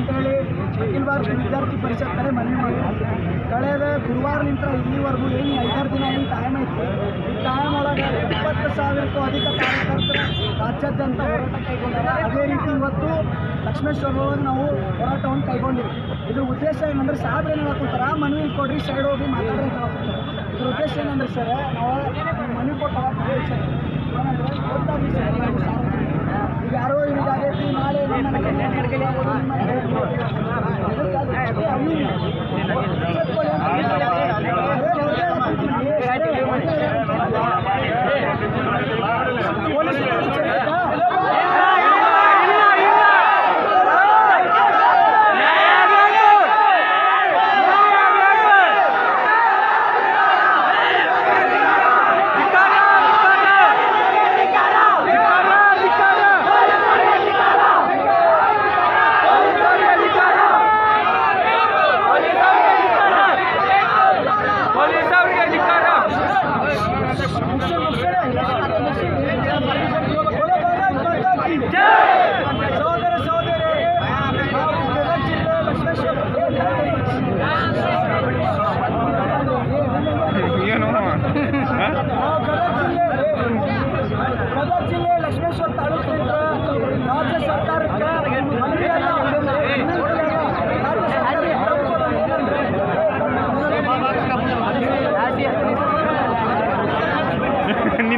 ಅಂತೇಳಿ ಅಖಿಲ ಭಾರತ ವಿದ್ಯಾರ್ಥಿ ಪರಿಷತ್ ಕಡೆ ಮನವಿ ಮಾಡಿ ಕಳೆದ ಗುರುವಾರಲಿಂದ ಇಲ್ಲಿವರೆಗೂ ಏನು ಐದಾರು ದಿನ ಏನು ಟೈಮ್ ಐತಿ ಈ ಟೈಮ್ ಒಳಗೆ ಇಪ್ಪತ್ತು ಸಾವಿರಕ್ಕೂ ಅಧಿಕ ಕಾರ್ಯಕರ್ತರು ರಾಜ್ಯಾದ್ಯಂತ ಹೋರಾಟ ಕೈಗೊಂಡಾರ. ಅದೇ ರೀತಿ ಇವತ್ತು ಲಕ್ಷ್ಮೇಶ್ವರ ಒಳಗೆ ನಾವು ಹೋರಾಟವನ್ನು ಕೈಗೊಂಡಿವಿ. ಇದ್ರ ಉದ್ದೇಶ ಏನಂದ್ರೆ ಸಾಬ್ರೆ ಹೇಳ್ಕೊಂತಾರ? ಮನವಿ ಕೊಡ್ರಿ ಸೈಡ್ ಹೋಗಿ ಮಾತಾಡ್ರಿ ಅಂತ ಇದ್ರ ಉದ್ದೇಶ ಏನಂದ್ರೆ ಸರ್, ನಾವು ಮನವಿ ಕೊಟ್ಟು ಸರ್ ಏನಂದ್ರೆ ಗೊತ್ತಾಗಿ ಸರ್ ಮಾಡ್ತಾರೆ ಅಂತ ಹೇಳಿ ಅವರು ಮಾಡ್ತಾರೆ ಅಂತ ಹೇಳಿ ಅವರು ಮಾಡ್ತಾರೆ ಅಂತ ಹೇಳಿ ಅವರು ಮಾಡ್ತಾರೆ ಅಂತ ಹೇಳಿ ಅವರು ಮಾಡ್ತಾರೆ ಅಂತ ಹೇಳಿ ಅವರು ಮಾಡ್ತಾರೆ ಅಂತ ಹೇಳಿ ಅವರು ಮಾಡ್ತಾರೆ ಅಂತ ಹೇಳಿ ಅವರು ಮಾಡ್ತಾರೆ ಅಂತ ಹೇಳಿ ಅವರು ಮಾಡ್ತಾರೆ ಅಂತ ಹೇಳಿ ಅವರು ಮಾಡ್ತಾರೆ ಅಂತ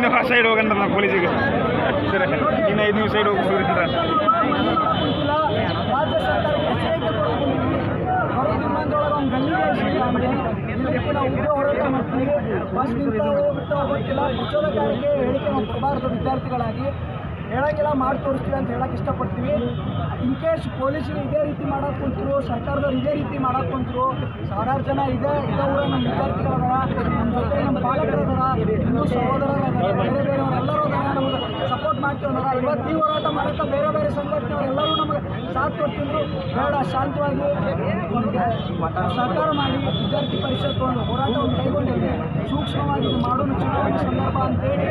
ನಿನ್ನ ಸೈಡ್ ಹೋಗಂದ್ರ ಪೊಲೀಸಿಗೆ ಸರಿ, ಇನ್ನು ಐದು ನಿಮಿಷ ಸೈಡ್ ಹೋಗಿ ನಾವು ಹೋಗುತ್ತಾ ಹೇಳಿಕೆ ನಾವು ವಿದ್ಯಾರ್ಥಿಗಳಾಗಿ ಹೇಳಕ್ಕೆಲ್ಲ ಮಾಡಿ ತೋರಿಸ್ತೀವಿ ಅಂತ ಹೇಳಕ್ಕೆ ಇಷ್ಟಪಡ್ತೀವಿ ಇನ್ ಕೇಸ್ ಪೊಲೀಸರು ಇದೇ ರೀತಿ ಮಾಡಕ್ಕೆ ಕುಂತರು ಸರ್ಕಾರದವ್ರು ಇದೇ ರೀತಿ ಮಾಡಕ್ಕೆ ಕುಂತರು ಸಾವಿರಾರು ಜನ ಇದೇ ಇದೇ ಊರ ನಮ್ಮ ವಿದ್ಯಾರ್ಥಿಗಳದಾರ ನಮ್ಮ ಜೊತೆ ನಮ್ಮ ಪಾಲಕರದಾರ ಇನ್ನೂ ಸಹೋದರರದಾರ ಬೇರೆ ಬೇರೆಯವರೆಲ್ಲರೂ ಅದಾರ ನಮಗೆ ಅಂದಾರ ಇವತ್ತು ಈ ಹೋರಾಟ ಮಾಡುತ್ತಾ ಬೇರೆ ಬೇರೆ ಸಂಘಟನೆಯವರೆಲ್ಲರೂ ನಮಗೆ ಸಾಥ್ ಕೊಡ್ತಿದ್ರು. ಬೇಡ, ಶಾಂತವಾಗಿ ಸರ್ಕಾರ ಮಾಡಿ ವಿದ್ಯಾರ್ಥಿ ಪರಿಷತ್ ಒಂದು ಹೋರಾಟವನ್ನು ಕೈಗೊಂಡಿದೆ. ಸೂಕ್ಷ್ಮವಾಗಿ ಮಾಡೋಣ ಚುನಾವಣೆ ಸಂದರ್ಭ ಅಂತೇಳಿ